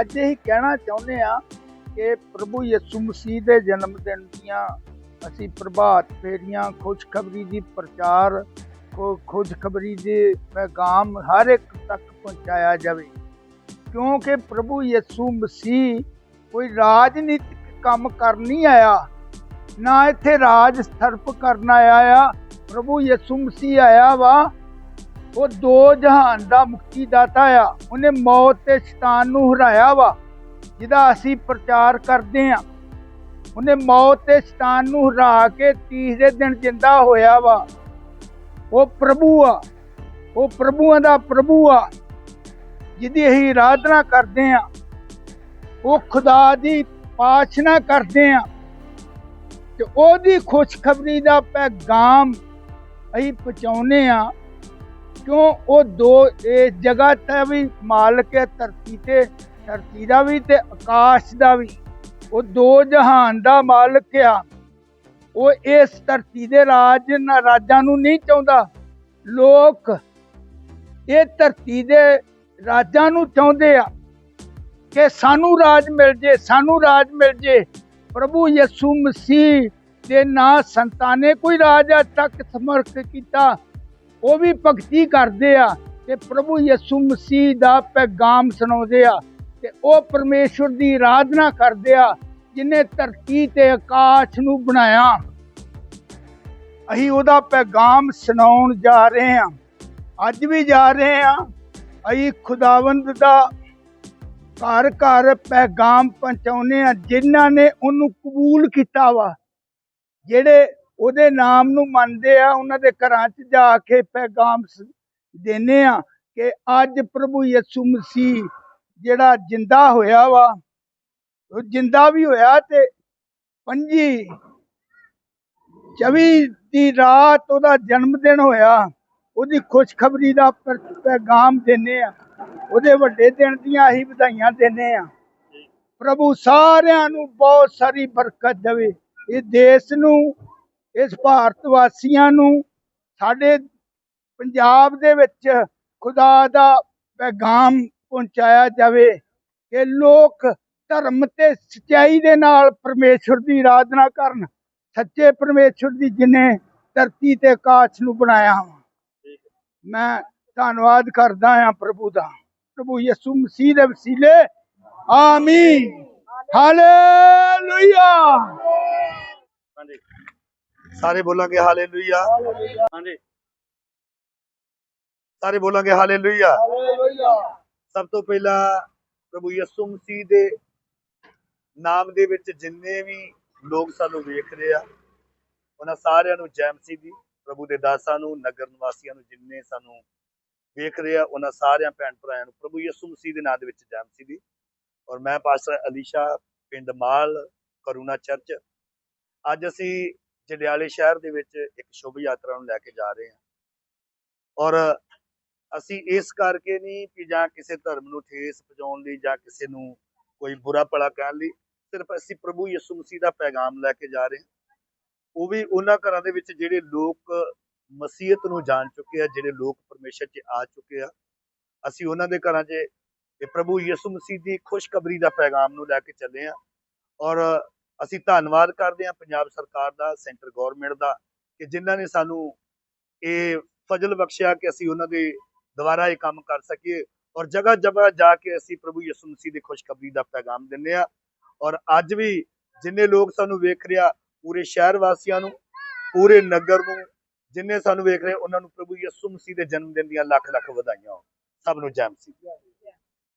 ਅੱਜ ਇਹ ਕਹਿਣਾ ਚਾਹੁੰਦੇ ਆ ਕਿ ਪ੍ਰਭੂ ਯਿਸੂ ਮਸੀਹ ਦੇ ਜਨਮ ਦਿਨ ਦੀਆਂ ਅਸੀਂ ਪ੍ਰਭਾਤ ਫੇਰੀਆਂ, ਖੁਸ਼ਖਬਰੀ ਦੀ ਪ੍ਰਚਾਰ ਖੁਸ਼ਖਬਰੀ ਦੇ ਪੈਗਾਮ ਹਰ ਇੱਕ ਤੱਕ ਪਹੁੰਚਾਇਆ ਜਾਵੇ। ਕਿਉਂਕਿ ਪ੍ਰਭੂ ਯਿਸੂ ਮਸੀਹ ਕੋਈ ਰਾਜਨੀਤਿਕ ਕੰਮ ਕਰਨ ਨਹੀਂ ਆਇਆ, ਨਾ ਇੱਥੇ ਰਾਜ ਸਥਾਪਿਤ ਕਰਨ ਆਇਆ ਆ। ਪ੍ਰਭੂ ਯਿਸੂ ਮਸੀਹ ਆਇਆ ਵਾ ਉਹ ਦੋ ਜਹਾਨ ਦਾ ਮੁਕਤੀ ਦਾਤਾ ਆ। ਉਹਨੇ ਮੌਤ ਤੇ ਸ਼ੈਤਾਨ ਨੂੰ ਹਰਾਇਆ ਵਾ, ਜਿਹਦਾ ਅਸੀਂ ਪ੍ਰਚਾਰ ਕਰਦੇ ਆ। ਉਹਨੇ ਮੌਤ ਤੇ ਸ਼ੈਤਾਨ ਨੂੰ ਹਰਾ ਕੇ ਤੀਸਰੇ ਦਿਨ ਜਿੰਦਾ ਹੋਇਆ ਵਾ। ਉਹ ਪ੍ਰਭੂ ਆ। ਉਹ ਪ੍ਰਭੂਆਂ ਦਾ ਪ੍ਰਭੂ ਆ, ਜਿਹਦੀ ਅਸੀਂ ਆਰਾਧਨਾ ਕਰਦੇ ਆ। ਉਹ ਖੁਦਾ ਦੀ ਪਾਸ਼ਨਾ ਕਰਦੇ ਆ। ਤੇ ਉਹਦੀ ਖੁਸ਼ਖਬਰੀ ਦਾ ਪੈਗਾਮ ਅਸੀਂ ਪਹੁੰਚਾਉਨੇ ਆ। ਕਿਉਂ? ਉਹ ਦੋ ਇਸ ਜਗ੍ਹਾ ਤੇ ਵੀ ਮਾਲਕ ਹੈ, ਧਰਤੀ ਤੇ, ਧਰਤੀ ਦਾ ਵੀ ਤੇ ਆਕਾਸ਼ ਦਾ ਵੀ। ਉਹ ਦੋ ਜਹਾਨ ਦਾ ਮਾਲਕ ਆ। ਉਹ ਇਸ ਧਰਤੀ ਦੇ ਰਾਜ ਨਾ, ਰਾਜਾਂ ਨੂੰ ਨਹੀਂ ਚਾਹੁੰਦਾ। ਲੋਕ ਇਹ ਧਰਤੀ ਦੇ ਰਾਜਾਂ ਨੂੰ ਚਾਹੁੰਦੇ ਆ ਕਿ ਸਾਨੂੰ ਰਾਜ ਮਿਲ ਜੇ, ਸਾਨੂੰ ਰਾਜ ਮਿਲ ਜੇ। ਪ੍ਰਭੂ ਯਿਸੂ ਮਸੀਹ ਦੇ ਨਾਂ ਸੰਤਾਂ ਨੇ ਕੋਈ ਰਾਜ ਅੱਜ ਤੱਕ ਸਮਰਥ ਕੀਤਾ। ਉਹ ਵੀ ਭਗਤੀ ਕਰਦੇ ਆ ਤੇ ਪ੍ਰਭੂ ਯਿਸੂ ਮਸੀਹ ਦਾ ਪੈਗਾਮ ਸੁਣਾਉਂਦੇ ਆ ਤੇ ਉਹ ਪਰਮੇਸ਼ਵਰ ਦੀ ਆਰਾਧਨਾ ਕਰਦੇ ਆ, ਜਿਨੇ ਧਰਤੀ ਤੇ ਆਕਾਸ਼ ਨੂੰ ਬਣਾਇਆ। ਅਸੀਂ ਉਹਦਾ ਪੈਗਾਮ ਸੁਣਾਉਣ ਜਾ ਰਹੇ ਹਾਂ। ਅੱਜ ਵੀ ਜਾ ਰਹੇ ਹਾਂ। ਅਸੀਂ ਖੁਦਾਵੰਦ ਦਾ ਘਰ ਘਰ ਪੈਗਾਮ ਪਹੁੰਚਾਉਨੇ ਆ ਜਿਨ੍ਹਾਂ ਨੇ ਉਹਨੂੰ ਕਬੂਲ ਕੀਤਾ ਵਾ, ਜਿਹੜੇ ਉਹਦੇ ਨਾਮ ਨੂੰ ਮੰਨਦੇ ਆ ਉਹਨਾਂ ਦੇ ਘਰਾਂ 'ਚ ਜਾ ਕੇ ਪੈਗਾਮ ਦਿੰਦੇ ਆ ਕਿ ਅੱਜ ਪ੍ਰਭੂ ਯਿਸੂ ਮਸੀਹ ਜਿਹੜਾ ਜਿੰਦਾ ਹੋਇਆ ਵਾ ਉਹ ਜਿੰਦਾ ਵੀ ਹੋਇਆ ਤੇ ਪੰਜੀ 24 ਦੀ ਰਾਤ ਉਹਦਾ ਜਨਮ ਦਿਨ ਹੋਇਆ ਉਹਦੀ ਖੁਸ਼ਖਬਰੀ ਦਾ ਪੈਗਾਮ ਦਿੰਦੇ ਆ ਉਹਦੇ ਵੱਡੇ ਦਿਨ ਦੀਆਂ ਅਸੀਂ ਵਧਾਈਆਂ ਦਿੰਦੇ ਆ। ਪ੍ਰਭੂ ਸਾਰਿਆਂ ਨੂੰ ਬਹੁਤ ਸਾਰੀ ਬਰਕਤ ਦੇਵੇ ਇਹ ਦੇਸ਼ ਨੂੰ ਇਸ ਭਾਰਤ ਵਾਸੀਆਂ ਨੂੰ ਸਾਡੇ ਪੰਜਾਬ ਦੇ ਵਿੱਚ ਖੁਦਾ ਦਾ ਪੈਗਾਮ ਪਹੁੰਚਾਇਆ ਜਾਵੇ ਕਿ ਲੋਕ ਧਰਮ ਤੇ ਸਚਾਈ ਦੇ ਨਾਲ ਪਰਮੇਸ਼ਵਰ ਦੀ ਆਰਾਧਨਾ ਕਰਨ ਸੱਚੇ ਪਰਮੇਸ਼ਵਰ ਦੀ ਜਿਨੇ ਧਰਤੀ ਤੇ ਆਕਾਸ਼ ਨੂੰ ਬਣਾਇਆ ਵਾ। ਮੈਂ ਧੰਨਵਾਦ ਕਰਦਾ ਹਾਂ ਪ੍ਰਭੂ ਦਾ। ਪ੍ਰਭੂ ਯਿਸੂ ਮਸੀਹ ਦੇ ਵਸੀਲੇ। ਆਮੀਨ। ਹਾਲੇਲੂਇਆ। ਹਾਂਜੀ ਸਾਰੇ ਬੋਲਾਂਗੇ ਹਾਲੇਲੂਇਆ। ਹਾਂਜੀ। ਸਾਰੇ ਬੋਲਾਂਗੇ ਹਾਲੇਲੂਇਆ। ਸਭ ਤੋਂ ਪਹਿਲਾਂ ਪ੍ਰਭੂ ਯਿਸੂ ਮਸੀਹ ਦੇ ਨਾਮ ਦੇ ਵਿੱਚ ਜਿੰਨੇ ਵੀ ਲੋਕ ਸਾਨੂੰ ਵੇਖ ਰਹੇ ਆ ਉਹਨਾਂ ਸਾਰਿਆਂ ਨੂੰ ਜੈ ਮਸੀਹ ਦੀ ਪ੍ਰਭੂ ਦੇ ਦਾਸਾਂ ਨੂੰ ਨਗਰ ਨਿਵਾਸੀਆਂ ਨੂੰ ਜਿੰਨੇ ਸਾਨੂੰ ਵੇਖ ਰਹੇ ਆ ਉਹਨਾਂ ਸਾਰਿਆਂ ਭੈਣ ਭਰਾਵਾਂ ਨੂੰ ਪ੍ਰਭੂ ਯਿਸੂ ਮਸੀਹ ਦੇ ਨਾਮ ਦੇ ਵਿੱਚ ਜੈ ਮਸੀਹ ਦੀ। ਔਰ ਮੈਂ ਪਾਸਟਰ ਅਲੀਸ਼ਾ ਪਿੰਡ ਮਾਲ ਕਰੂਣਾ ਚਰਚ। ਅੱਜ ਅਸੀਂ ਜੰਡਿਆਲੇ ਸ਼ਹਿਰ ਦੇ ਵਿੱਚ ਇੱਕ ਸ਼ੁਭ ਯਾਤਰਾ ਨੂੰ ਲੈ ਕੇ ਜਾ ਰਹੇ ਹਾਂ। ਔਰ ਅਸੀਂ ਇਸ ਕਰਕੇ ਨਹੀਂ ਕਿ ਜਾਂ ਕਿਸੇ ਧਰਮ ਨੂੰ ਠੇਸ ਪਹੁੰਚਾਉਣ ਲਈ ਜਾਂ ਕਿਸੇ ਨੂੰ ਕੋਈ ਬੁਰਾ ਭਲਾ ਕਹਿਣ ਲਈ, ਸਿਰਫ ਅਸੀਂ ਪ੍ਰਭੂ ਯਿਸੂ ਮਸੀਹ ਦਾ ਪੈਗਾਮ ਲੈ ਕੇ ਜਾ ਰਹੇ ਹਾਂ। ਉਹ ਵੀ ਉਹਨਾਂ ਘਰਾਂ ਦੇ ਵਿੱਚ ਜਿਹੜੇ ਲੋਕ ਮਸੀਹਤ ਨੂੰ ਜਾਣ ਚੁੱਕੇ ਆ, ਜਿਹੜੇ ਲੋਕ ਪਰਮੇਸ਼ਰ 'ਚ ਆ ਚੁੱਕੇ ਆ, ਅਸੀਂ ਉਹਨਾਂ ਦੇ ਘਰਾਂ 'ਚ ਇਹ ਪ੍ਰਭੂ ਯਿਸੂ ਮਸੀਹ ਦੀ ਖੁਸ਼ਖਬਰੀ ਦਾ ਪੈਗਾਮ ਨੂੰ ਲੈ ਕੇ ਚੱਲੇ ਆ ਔਰ ਅਸੀਂ ਧੰਨਵਾਦ ਕਰਦੇ ਹਾਂ ਪੰਜਾਬ ਸਰਕਾਰ ਦਾ, ਸੈਂਟਰ ਗਵਰਨਮੈਂਟ ਦਾ, ਕਿ ਜਿਨ੍ਹਾਂ ਨੇ ਸਾਨੂੰ ਇਹ ਫਜ਼ਲ ਬਖਸ਼ਿਆ ਕਿ ਅਸੀਂ ਉਹਨਾਂ ਦੇ ਦੁਆਰਾ ਇਹ ਕੰਮ ਕਰ ਸਕੀਏ ਔਰ ਜਗ੍ਹਾ ਜਗ੍ਹਾ ਜਾ ਕੇ ਅਸੀਂ ਪ੍ਰਭੂ ਯਿਸੂ ਮਸੀਹ ਦੀ ਖੁਸ਼ਖਬਰੀ ਦਾ ਪੈਗਾਮ ਦਿੰਦੇ ਆ ਔਰ ਅੱਜ ਵੀ ਜਿੰਨੇ ਲੋਕ ਸਾਨੂੰ ਵੇਖ ਰਿਹਾ ਪੂਰੇ ਸ਼ਹਿਰ ਵਾਸੀਆਂ ਨੂੰ, ਪੂਰੇ ਨਗਰ ਨੂੰ, ਜਿੰਨੇ ਸਾਨੂੰ ਵੇਖ ਰਹੇ ਉਹਨਾਂ ਨੂੰ ਪ੍ਰਭੂ ਯਿਸੂ ਮਸੀਹ ਦੇ ਜਨਮ ਦਿਨ ਦੀਆਂ ਲੱਖ ਲੱਖ ਵਧਾਈਆਂ। ਸਭ ਨੂੰ ਜੈ ਮਸੀਹ।